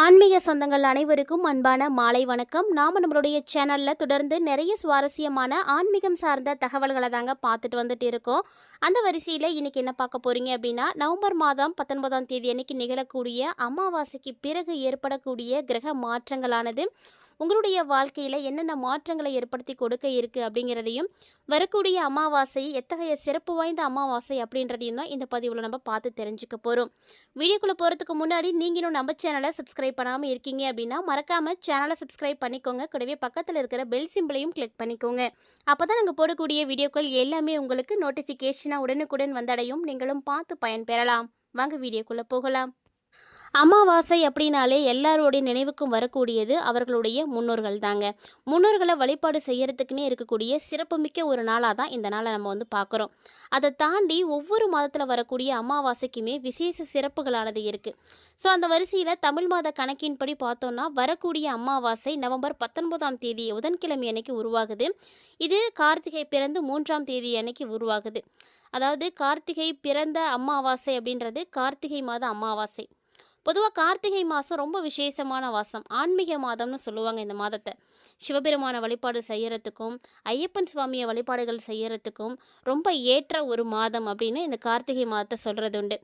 ஆன்மீக சொந்தங்கள் அனைவருக்கும் அன்பான மாலை வணக்கம். நாம் நம்மளுடைய சேனலில் தொடர்ந்து நிறைய சுவாரஸ்யமான ஆன்மீகம் சார்ந்த தகவல்களை தாங்க பார்த்துட்டு வந்துட்டு இருக்கோம். அந்த வரிசையில் இன்னைக்கு என்ன பார்க்க போகிறீங்க அப்படின்னா நவம்பர் மாதம் பத்தொன்பதாம் தேதி அன்னைக்கு நிகழக்கூடிய அமாவாசைக்கு பிறகு ஏற்படக்கூடிய கிரக மாற்றங்களானது. உங்களுடைய வாழ்க்கையில் என்னென்ன மாற்றங்களை ஏற்படுத்தி கொடுக்க இருக்குது அப்படிங்கிறதையும் வரக்கூடிய அமாவாசை எத்தகைய சிறப்பு வாய்ந்த அமாவாசை அப்படின்றதையும் தான் இந்த பதிவில் நம்ம பார்த்து தெரிஞ்சுக்க போகிறோம் வீடியோக்குள்ளே போகிறதுக்கு முன்னாடி நீங்களும் நம்ம சேனலை சப்ஸ்கிரைப் பண்ணாமல் இருக்கீங்க அப்படின்னா மறக்காமல் சேனலை சப்ஸ்கிரைப் பண்ணிக்கோங்க. கூடவே பக்கத்தில் இருக்கிற பெல் சிம்பிளையும் கிளிக் பண்ணிக்கோங்க. அப்போ தான் நாங்கள் போடக்கூடிய வீடியோக்கள் எல்லாமே உங்களுக்கு நோட்டிஃபிகேஷனாக உடனுக்குடன் வந்தடையும். நீங்களும் பார்த்து பயன்பெறலாம். வாங்க வீடியோக்குள்ளே போகலாம். அமாவாசை அப்படின்னாலே எல்லாரோடைய நினைவுக்கும் வரக்கூடியது அவர்களுடைய முன்னோர்கள் தாங்க முன்னோர்களை வழிபாடு செய்யறதுக்குன்னே இருக்கக்கூடிய சிறப்புமிக்க ஒரு நாளாக தான் இந்த நாளை நம்ம வந்து பார்க்குறோம். அதை தாண்டி ஒவ்வொரு மாதத்தில் வரக்கூடிய அமாவாசைக்குமே விசேஷ சிறப்புகளானது இருக்குது ஸோ அந்த வரிசையில் தமிழ் மாத கணக்கின்படி பார்த்தோன்னா வரக்கூடிய அமாவாசை நவம்பர் பத்தொன்பதாம் தேதி புதன்கிழமை அன்னைக்கு உருவாகுது. இது கார்த்திகை பிறந்து மூன்றாம் தேதி அன்னைக்கு உருவாகுது. அதாவது கார்த்திகை பிறந்த அமாவாசை அப்படின்றது கார்த்திகை மாத அமாவாசை. பொதுவாக கார்த்திகை மாதம் ரொம்ப விசேஷமான மாதம் ஆன்மீக மாதம்னு சொல்லுவாங்க இந்த மாதத்தை. சிவபெருமான வழிபாடு செய்கிறதுக்கும் ஐயப்பன் சுவாமியை வழிபாடுகள் செய்கிறதுக்கும் ரொம்ப ஏற்ற ஒரு மாதம் அப்படின்னு இந்த கார்த்திகை மாதத்தை சொல்கிறது உண்டு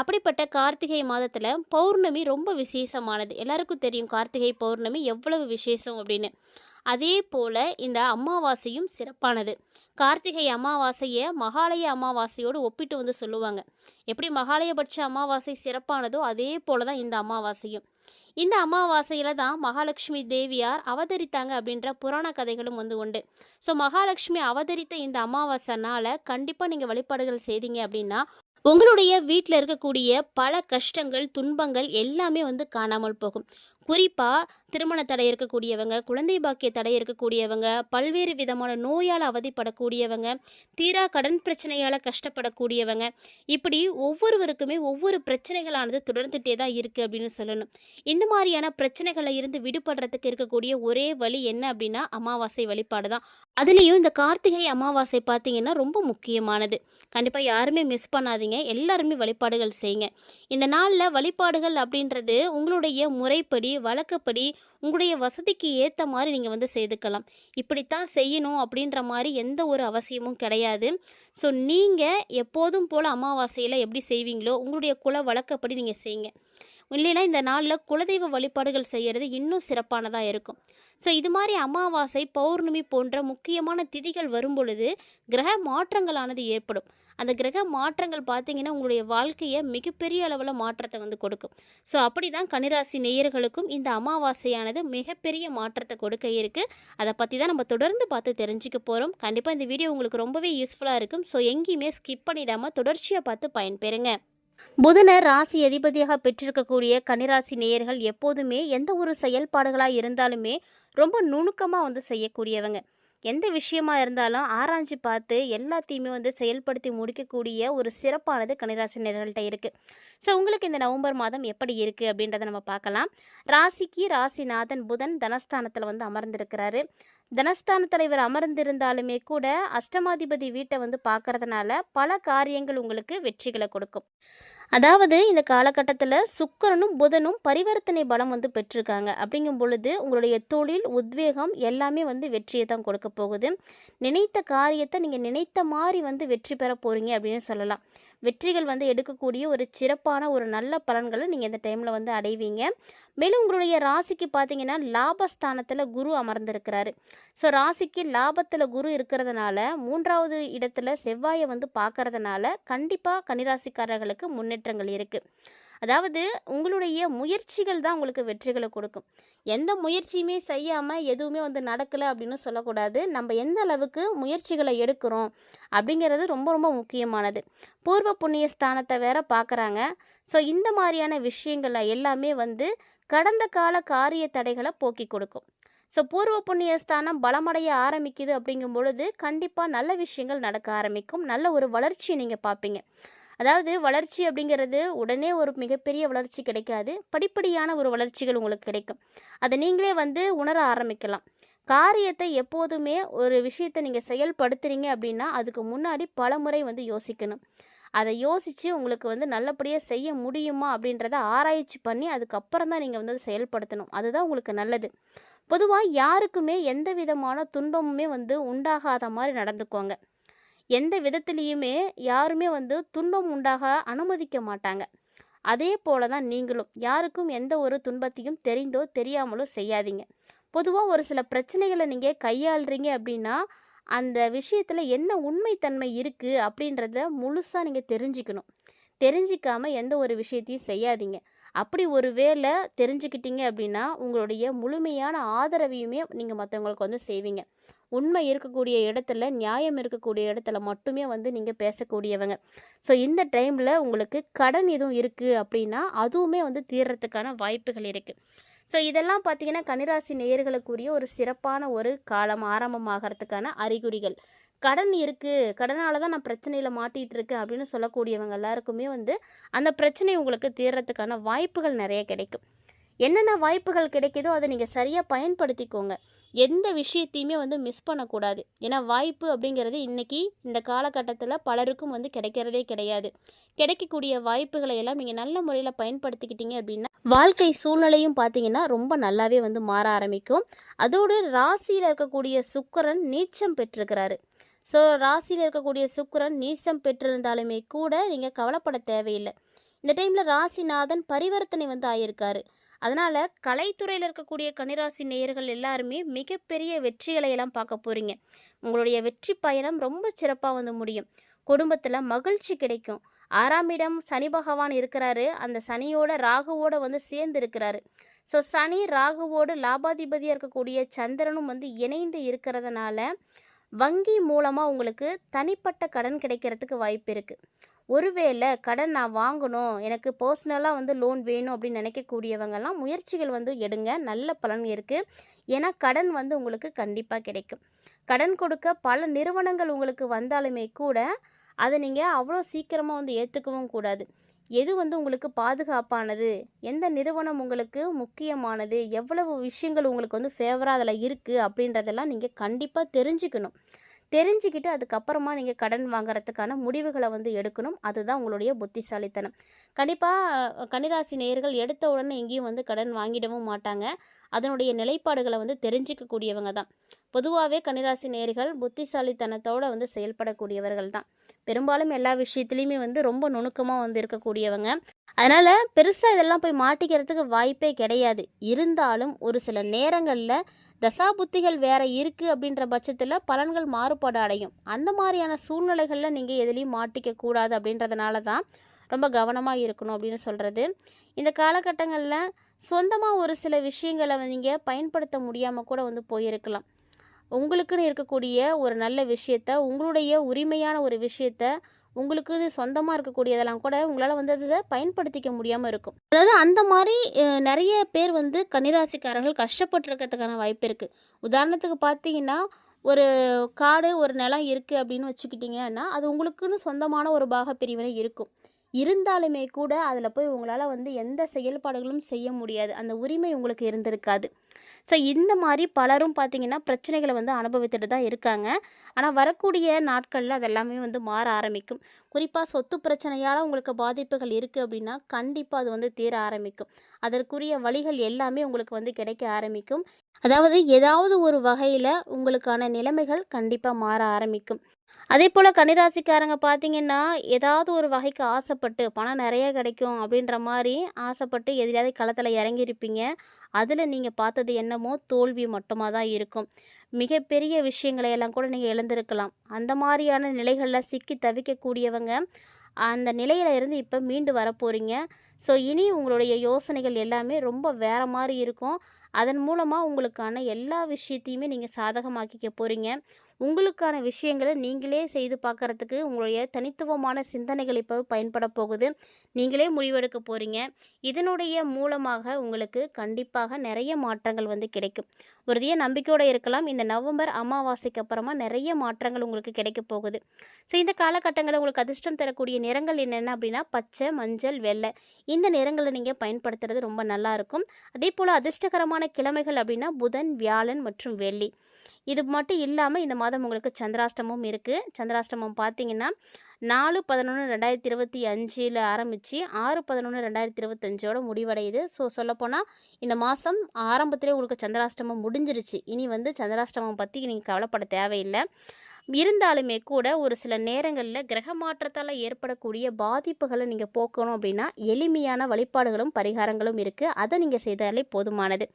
அப்படிப்பட்ட கார்த்திகை மாதத்தில் பௌர்ணமி ரொம்ப விசேஷமானது. எல்லாருக்கும் தெரியும் கார்த்திகை பௌர்ணமி எவ்வளவு விசேஷம் அப்படின்னு. அதே போல் இந்த அமாவாசையும் சிறப்பானது. கார்த்திகை அமாவாசையை மகாலய அமாவாசையோடு ஒப்பிட்டு வந்து சொல்லுவாங்க. எப்படி மகாலயபட்ச அமாவாசை சிறப்பானதோ அதே போல தான் இந்த அமாவாசையும். இந்த அமாவாசையில் தான் மகாலட்சுமி தேவியார் அவதரித்தாங்க அப்படின்ற புராண கதைகளும் வந்து உண்டு. ஸோ மகாலட்சுமி அவதரித்த இந்த அமாவாசைனால கண்டிப்பாக நீங்கள் வழிபாடுகள் செய்தீங்க அப்படின்னா உங்களுடைய வீட்டில் இருக்கக்கூடிய பல கஷ்டங்கள் துன்பங்கள் எல்லாமே வந்து காணாமல் போகும். குறிப்பாக திருமண தடை இருக்கக்கூடியவங்க குழந்தை பாக்கிய தடை இருக்கக்கூடியவங்க பல்வேறு விதமான நோயால் அவதிப்படக்கூடியவங்க தீரா கடன் பிரச்சனையால் கஷ்டப்படக்கூடியவங்க இப்படி ஒவ்வொருவருக்குமே ஒவ்வொரு பிரச்சனைகளானது தொடர்ந்துட்டே தான் இருக்குது அப்படின்னு சொல்லணும். இந்த மாதிரியான பிரச்சனைகளை இருந்து விடுபடுறதுக்கு இருக்கக்கூடிய ஒரே வழி என்ன அப்படின்னா அமாவாசை வழிபாடு தான் அதுலேயும் இந்த கார்த்திகை அமாவாசை பார்த்தீங்கன்னா ரொம்ப முக்கியமானது. கண்டிப்பாக யாருமே மிஸ் பண்ணாதீங்க. எல்லாருமே வழிபாடுகள் செய்யுங்க. இந்த நாளில் வழிபாடுகள் அப்படின்றது உங்களுடைய முறைப்படி வழக்கப்படி உங்களுடைய வசதிக்கு ஏற்ற மாதிரி நீங்கள் வந்து செய்துக்கலாம். இப்படித்தான் செய்யணும் அப்படின்ற மாதிரி எந்த ஒரு அவசியமும் கிடையாது. ஸோ நீங்கள் எப்போதும் போல் அமாவாசையில் எப்படி செய்வீங்களோ உங்களுடைய குல வழக்கப்படி நீங்கள் செய்யுங்க. இல்லைன்னா இந்த நாளில் குலதெய்வ வழிபாடுகள் செய்கிறது இன்னும் சிறப்பானதாக இருக்கும். ஸோ இது மாதிரி அமாவாசை பௌர்ணமி போன்ற முக்கியமான திதிகள் வரும் பொழுது கிரக மாற்றங்களானது ஏற்படும். அந்த கிரக மாற்றங்கள் பார்த்தீங்கன்னா உங்களுடைய வாழ்க்கையை மிகப்பெரிய அளவில் மாற்றத்தை வந்து கொடுக்கும். ஸோ அப்படி தான் கனிராசி நேயர்களுக்கும் இந்த அமாவாசையானது மிகப்பெரிய மாற்றத்தை கொடுக்க இருக்குது அதை பற்றி தான் நம்ம தொடர்ந்து பார்த்து தெரிஞ்சுக்க போகிறோம் கண்டிப்பாக இந்த வீடியோ உங்களுக்கு ரொம்பவே யூஸ்ஃபுல்லாக இருக்கும். ஸோ எங்கேயுமே ஸ்கிப் பண்ணிடாமல் தொடர்ச்சியாக பார்த்து பயன்பெறுங்க. புதனை ராசி அதிபதியாக பெற்றிருக்கக்கூடிய கன்னிராசி நேயர்கள் எப்போதுமே எந்த ஒரு செயல்பாடுகளாக இருந்தாலுமே ரொம்ப நுணுக்கமாக வந்து செய்யக்கூடியவங்க. எந்த விஷயமா இருந்தாலும் ஆராய்ஞ்சு பார்த்து எல்லாத்தையுமே வந்து செயல்படுத்தி முடிக்கக்கூடிய ஒரு சிறப்பானது கன்னிராசி நேர்கள்ட்ட இருக்குது ஸோ உங்களுக்கு இந்த நவம்பர் மாதம் எப்படி இருக்குது அப்படின்றத நம்ம பார்க்கலாம். ராசிக்கு ராசிநாதன் புதன் தனஸ்தானத்தில் வந்து அமர்ந்திருக்கிறாரு. தனஸ்தான தலைவர் அமர்ந்திருந்தாலுமே கூட அஷ்டமாதிபதி வீட்டை வந்து பார்க்கறதுனால பல காரியங்கள் உங்களுக்கு வெற்றிகளை கொடுக்கும். அதாவது இந்த காலகட்டத்தில் சுக்கரனும் புதனும் பரிவர்த்தனை பலம் வந்து பெற்றிருக்காங்க. அப்படிங்கும் பொழுது உங்களுடைய தொழில் உத்வேகம் எல்லாமே வந்து வெற்றியை தான் கொடுக்க போகுது. நினைத்த காரியத்தை நீங்கள் நினைத்த மாதிரி வந்து வெற்றி பெற போகிறீங்க அப்படின்னு சொல்லலாம். வெற்றிகள் வந்து எடுக்கக்கூடிய ஒரு சிறப்பான ஒரு நல்ல பலன்களை நீங்கள் இந்த டைமில் வந்து அடைவீங்க. மேலும் உங்களுடைய ராசிக்கு பார்த்தீங்கன்னா லாபஸ்தானத்தில் குரு அமர்ந்திருக்கிறாரு. ஸோ ராசிக்கு லாபத்தில் குரு இருக்கிறதுனால மூன்றாவது இடத்துல செவ்வாயை வந்து பார்க்கறதுனால கண்டிப்பாக கன்னிராசிக்காரர்களுக்கு முன்னேற்றங்கள் இருக்குது அதாவது உங்களுடைய முயற்சிகள் தான் உங்களுக்கு வெற்றிகளை கொடுக்கும். எந்த முயற்சியுமே செய்யாமல் எதுவுமே வந்து நடக்கலை அப்படின்னு சொல்லக்கூடாது. நம்ம எந்த அளவுக்கு முயற்சிகளை எடுக்கிறோம் அப்படிங்கிறது ரொம்ப ரொம்ப முக்கியமானது. பூர்வ புண்ணிய ஸ்தானத்தை வேற பார்க்குறாங்க. ஸோ இந்த மாதிரியான விஷயங்கள் எல்லாமே வந்து கடந்த கால காரிய தடைகளை போக்கி கொடுக்கும். ஸோ பூர்வ புண்ணிய ஸ்தானம் பலமடைய ஆரம்பிக்குது அப்படிங்கும் பொழுது கண்டிப்பாக நல்ல விஷயங்கள் நடக்க ஆரம்பிக்கும். நல்ல ஒரு வளர்ச்சியை நீங்கள் பார்ப்பீங்க. அதாவது வளர்ச்சி அப்படிங்கிறது உடனே ஒரு மிகப்பெரிய வளர்ச்சி கிடைக்காது. படிப்படியான ஒரு வளர்ச்சிகள் உங்களுக்கு கிடைக்கும். அதை நீங்களே வந்து உணர ஆரம்பிக்கலாம். காரியத்தை எப்போதுமே ஒரு விஷயத்தை நீங்கள் செயல்படுத்துறீங்க அப்படின்னா அதுக்கு முன்னாடி பல முறை வந்து யோசிக்கணும். அதை யோசித்து உங்களுக்கு வந்து நல்லபடியாக செய்ய முடியுமா அப்படின்றத ஆராய்ச்சி பண்ணி அதுக்கப்புறம் தான் நீங்கள் வந்து அதை செயல்படுத்தணும். அதுதான் உங்களுக்கு நல்லது. பொதுவாக யாருக்குமே எந்த விதமான துன்பமுமே வந்து உண்டாகாத மாதிரி நடந்துக்கோங்க எந்த விதத்துலேயுமே யாருமே வந்து துன்பம் உண்டாக அனுமதிக்க மாட்டாங்க. அதே போல தான் நீங்களும். யாருக்கும் எந்த ஒரு துன்பத்தையும் தெரிந்தோ தெரியாமலோ செய்யாதீங்க. பொதுவாக ஒரு சில பிரச்சனைகளை நீங்கள் கையாளுறீங்க அப்படின்னா அந்த விஷயத்தில் என்ன உண்மைத்தன்மை இருக்குது அப்படின்றத முழுசாக நீங்கள் தெரிஞ்சுக்கணும். தெரிஞ்சிக்காமல் எந்த ஒரு விஷயத்தையும் செய்யாதீங்க. அப்படி ஒரு வேலை தெரிஞ்சுக்கிட்டீங்க அப்படின்னா உங்களுடைய முழுமையான ஆதரவையுமே நீங்கள் மற்றவங்களுக்கு வந்து செய்வீங்க. உண்மை இருக்கக்கூடிய இடத்துல நியாயம் இருக்கக்கூடிய இடத்துல மட்டுமே வந்து நீங்கள் பேசக்கூடியவங்க. ஸோ இந்த டைமில் உங்களுக்கு கடன் எதுவும் இருக்குது அப்படின்னா அதுவுமே வந்து தீர்றதுக்கான வாய்ப்புகள் இருக்குது ஸோ இதெல்லாம் பார்த்தீங்கன்னா கன்னிராசி நேயர்களுக்குரிய ஒரு சிறப்பான ஒரு காலம் ஆரம்பமாகறதுக்கான அறிகுறிகள். கடன் இருக்குது கடனால் தான் நான் பிரச்சனையில் மாட்டிகிட்டு இருக்கேன் அப்படின்னு சொல்லக்கூடியவங்க எல்லாருக்குமே வந்து அந்த பிரச்சனை உங்களுக்கு தீர்றதுக்கான வாய்ப்புகள் நிறைய கிடைக்கும். என்னென்ன வாய்ப்புகள் கிடைக்குதோ அதை நீங்கள் சரியாக பயன்படுத்திக்கோங்க. எந்த விஷயத்தையுமே வந்து மிஸ் பண்ணக்கூடாது. ஏன்னா வாய்ப்பு அப்படிங்கிறது இன்றைக்கி இந்த காலகட்டத்தில் பலருக்கும் வந்து கிடைக்கிறதே கிடையாது. கிடைக்கக்கூடிய வாய்ப்புகளை எல்லாம் நீங்கள் நல்ல முறையில் பயன்படுத்திக்கிட்டீங்க அப்படின்னா வாழ்க்கை சூழ்நிலையும் பார்த்தீங்கன்னா ரொம்ப நல்லாவே வந்து மாற ஆரம்பிக்கும். அதோடு ராசியில் இருக்கக்கூடிய சுக்கரன் நீச்சம் பெற்றிருக்கிறாரு. ஸோ ராசியில் இருக்கக்கூடிய சுக்கரன் நீச்சம் பெற்றிருந்தாலுமே கூட நீங்கள் கவலைப்பட தேவையில்லை. இந்த டைமில் ராசிநாதன் பரிவர்த்தனை வந்து ஆகியிருக்காரு அதனால் கலைத்துறையில் இருக்கக்கூடிய கன்னிராசி நேயர்கள் எல்லாருமே மிகப்பெரிய வெற்றிகளை எல்லாம் பார்க்க போகிறீங்க உங்களுடைய வெற்றி பயணம் ரொம்ப சிறப்பாக வந்து முடியும். குடும்பத்தில் மகிழ்ச்சி கிடைக்கும். ஆறாம் இடம் சனி பகவான் இருக்கிறாரு. அந்த சனியோட ராகுவோட வந்து சேர்ந்து இருக்கிறாரு. ஸோ சனி ராகுவோடு லாபாதிபதியாக இருக்கக்கூடிய சந்திரனும் வந்து இணைந்து இருக்கிறதுனால வங்கி மூலமாக உங்களுக்கு தனிப்பட்ட கடன் கிடைக்கிறதுக்கு வாய்ப்பு இருக்குது ஒருவேளை கடன் நான் வாங்கணும் எனக்கு பர்சனலாக வந்து லோன் வேணும் அப்படின்னு நினைக்கக்கூடியவங்கெல்லாம் முயற்சிகள் வந்து எடுங்க. நல்ல பலன் இருக்குது ஏன்னா கடன் வந்து உங்களுக்கு கண்டிப்பாக கிடைக்கும். கடன் கொடுக்க பல நிறுவனங்கள் உங்களுக்கு வந்தாலுமே கூட அதை நீங்கள் அவ்வளோ சீக்கிரமாக வந்து ஏற்றுக்கவும் கூடாது. எது வந்து உங்களுக்கு பாதுகாப்பானது? எந்த நிறுவனம் உங்களுக்கு முக்கியமானது? எவ்வளவு விஷயங்கள் உங்களுக்கு வந்து ஃபேவராக அதில் இருக்குது அப்படின்றதெல்லாம் நீங்கள் கண்டிப்பாக தெரிஞ்சுக்கணும். தெரிஞ்சுக்கிட்டு அதுக்கப்புறமா நீங்கள் கடன் வாங்குறதுக்கான முடிவுகளை வந்து எடுக்கணும். அதுதான் உங்களுடைய புத்திசாலித்தனம். கண்டிப்பாக கன்னிராசி நேயர்கள் எடுத்த உடனே எங்கேயும் வந்து கடன் வாங்கிடவும் மாட்டாங்க. அதனுடைய நிலைப்பாடுகளை வந்து தெரிஞ்சிக்கக்கூடியவங்க தான். பொதுவாகவே கன்னிராசி நேர்கள் புத்திசாலித்தனத்தோடு வந்து செயல்படக்கூடியவர்கள் தான் பெரும்பாலும் எல்லா விஷயத்துலையுமே வந்து ரொம்ப நுணுக்கமாக வந்து இருக்கக்கூடியவங்க. அதனால் பெருசாக இதெல்லாம் போய் மாட்டிக்கிறதுக்கு வாய்ப்பே கிடையாது. இருந்தாலும் ஒரு சில நேரங்களில் தசா புத்திகள் வேறு இருக்குது அப்படின்ற பட்சத்தில் பலன்கள் மாறுபாடு அடையும். அந்த மாதிரியான சூழ்நிலைகளில் நீங்கள் எதுலேயும் மாட்டிக்க கூடாது அப்படின்றதுனால தான் ரொம்ப கவனமாக இருக்கணும் அப்படின்னு சொல்கிறது இந்த காலகட்டங்களில் சொந்தமாக ஒரு சில விஷயங்களை நீங்கள் பயன்படுத்த முடியாமல் கூட வந்து போயிருக்கலாம். உங்களுக்குன்னு இருக்கக்கூடிய ஒரு நல்ல விஷயத்த உங்களுடைய உரிமையான ஒரு விஷயத்த உங்களுக்குன்னு சொந்தமாக இருக்கக்கூடியதெல்லாம் கூட உங்களால் வந்து அதை பயன்படுத்திக்க முடியாமல் இருக்கும். அதாவது அந்த மாதிரி நிறைய பேர் வந்து கன்னிராசிக்காரர்கள் கஷ்டப்பட்டுருக்கிறதுக்கான வாய்ப்பு இருக்குது உதாரணத்துக்கு பார்த்தீங்கன்னா ஒரு காடு ஒரு நிலம் இருக்குது அப்படின்னு வச்சுக்கிட்டிங்கன்னா அது உங்களுக்குன்னு சொந்தமான ஒரு பாக பிரிவினை இருக்கும். இருந்தாலுமே கூட அதில் போய் உங்களால் வந்து எந்த செயல்பாடுகளும் செய்ய முடியாது. அந்த உரிமை உங்களுக்கு இருந்திருக்காது. ஸோ இந்த மாதிரி பலரும் பார்த்திங்கன்னா பிரச்சனைகளை வந்து அனுபவித்துட்டு தான் இருக்காங்க. ஆனால் வரக்கூடிய நாட்களில் அதெல்லாமே வந்து மாற ஆரம்பிக்கும். குறிப்பாக சொத்து பிரச்சனையால் உங்களுக்கு பாதிப்புகள் இருக்குது அப்படின்னா கண்டிப்பாக அது வந்து தீர ஆரம்பிக்கும். அதற்குரிய வழிகள் எல்லாமே உங்களுக்கு வந்து கிடைக்க ஆரம்பிக்கும். அதாவது ஏதாவது ஒரு வகையில் உங்களுக்கான நிலைமைகள் கண்டிப்பாக மாற ஆரம்பிக்கும். அதே போல் கன்னிராசிக்காரங்க பார்த்தீங்கன்னா ஏதாவது ஒரு வகைக்கு ஆசைப்பட்டு பணம் நிறைய கிடைக்கும் அப்படின்ற மாதிரி ஆசைப்பட்டு எதிலாவது களத்தில் இறங்கியிருப்பீங்க. அதில் நீங்கள் பார்த்தது என்னமோ தோல்வி மட்டுமாக தான் இருக்கும். மிகப்பெரிய விஷயங்களை எல்லாம் கூட நீங்கள் எழுந்திருக்கலாம் அந்த மாதிரியான நிலைகளில் சிக்கி தவிக்கக்கூடியவங்க அந்த நிலையில இருந்து இப்போ மீண்டு வர போகிறீங்க ஸோ இனி உங்களுடைய யோசனைகள் எல்லாமே ரொம்ப வேற மாதிரி இருக்கும். அதன் மூலமாக உங்களுக்கான எல்லா விஷயத்தையுமே நீங்கள் சாதகமாக்கிக்க போகிறீங்க உங்களுக்கான விஷயங்களை நீங்களே செய்து பார்க்கறதுக்கு உங்களுடைய தனித்துவமான சிந்தனைகள் இப்போ பயன்பட போகுது. நீங்களே முடிவெடுக்க போகிறீங்க இதனுடைய மூலமாக உங்களுக்கு கண்டிப்பாக நிறைய மாற்றங்கள் வந்து கிடைக்கும். உறுதிய நம்பிக்கையோடு இருக்கலாம். இந்த நவம்பர் அமாவாசைக்கு அப்புறமா நிறைய மாற்றங்கள் உங்களுக்கு கிடைக்க போகுது. ஸோ இந்த காலகட்டங்களில் உங்களுக்கு அதிர்ஷ்டம் தரக்கூடிய நிறங்கள் என்னென்ன அப்படின்னா பச்சை மஞ்சள் வெள்ளை. இந்த நிறங்களை நீங்கள் பயன்படுத்துறது ரொம்ப நல்லாயிருக்கும் அதே போல் அதிர்ஷ்டகரமான கிழமைகள் அப்படின்னா புதன் வியாழன் மற்றும் வெள்ளி. இது மட்டும் இல்லாமல் இந்த மாதம் உங்களுக்கு சந்திராஷ்டமும் இருக்குது சந்திராஷ்டமம் பார்த்தீங்கன்னா நாலு பதினொன்று ரெண்டாயிரத்தி இருபத்தி அஞ்சில் ஆரம்பித்து ஆறு பதினொன்று ரெண்டாயிரத்தி இருபத்தஞ்சோட முடிவடையுது. ஸோ சொல்லப்போனால் இந்த மாதம் ஆரம்பத்திலே உங்களுக்கு சந்திராஷ்டமம் முடிஞ்சிருச்சு. இனி வந்து சந்திராஷ்டமம் பற்றி நீங்கள் கவலைப்பட தேவையில்லை. இருந்தாலுமே கூட ஒரு சில நேரங்களில் கிரக மாற்றத்தால் ஏற்படக்கூடிய பாதிப்புகளை நீங்கள் போக்கணும் அப்படின்னா எளிமையான வழிபாடுகளும் பரிகாரங்களும் இருக்குது அதை நீங்கள் செய்தாலே போதுமானது.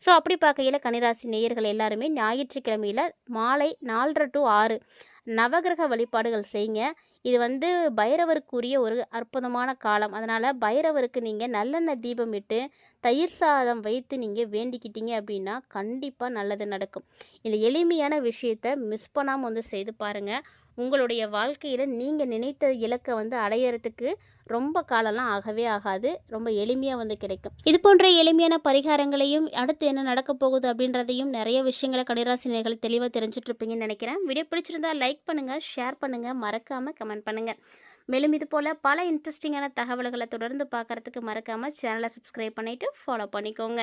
ஸோ அப்படி பார்க்கையில் கன்னிராசி நேயர்கள் எல்லாருமே ஞாயிற்றுக்கிழமையில் மாலை நாலரை டு ஆறு நவகிரக வழிபாடுகள் செய்யுங்க. இது வந்து பைரவருக்குரிய ஒரு அற்புதமான காலம். அதனால் பைரவருக்கு நீங்கள் நல்லெண்ணெய் தீபம் இட்டு தயிர் சாதம் வைத்து நீங்கள் வேண்டிக்கிட்டீங்க அப்படின்னா கண்டிப்பாக நல்லது நடக்கும். இந்த எளிமையான விஷயத்தை மிஸ் பண்ணாமல் வந்து செய்து பாருங்கள் உங்களுடைய வாழ்க்கையில் நீங்கள் நினைத்த இலக்கை வந்து அடையிறதுக்கு ரொம்ப காலம்லாம் ஆகவே ஆகாது. ரொம்ப எளிமையாக வந்து கிடைக்கும். இது போன்ற எளிமையான பரிகாரங்களையும் அடுத்து என்ன நடக்க போகுது அப்படின்றதையும் நிறைய விஷயங்களை கடிராசினியர்கள் தெளிவாக தெரிஞ்சுட்டு இருப்பீங்கன்னு நினைக்கிறேன். வீடியோ பிடிச்சிருந்தா லைக் பண்ணுங்கள் ஷேர் பண்ணுங்கள் மறக்காமல் கமெண்ட் பண்ணுங்கள் மேலும் இது போல் பல இன்ட்ரெஸ்டிங்கான தகவல்களை தொடர்ந்து பார்க்குறதுக்கு மறக்காமல் சேனலை சப்ஸ்கிரைப் பண்ணிவிட்டு ஃபாலோ பண்ணிக்கோங்க.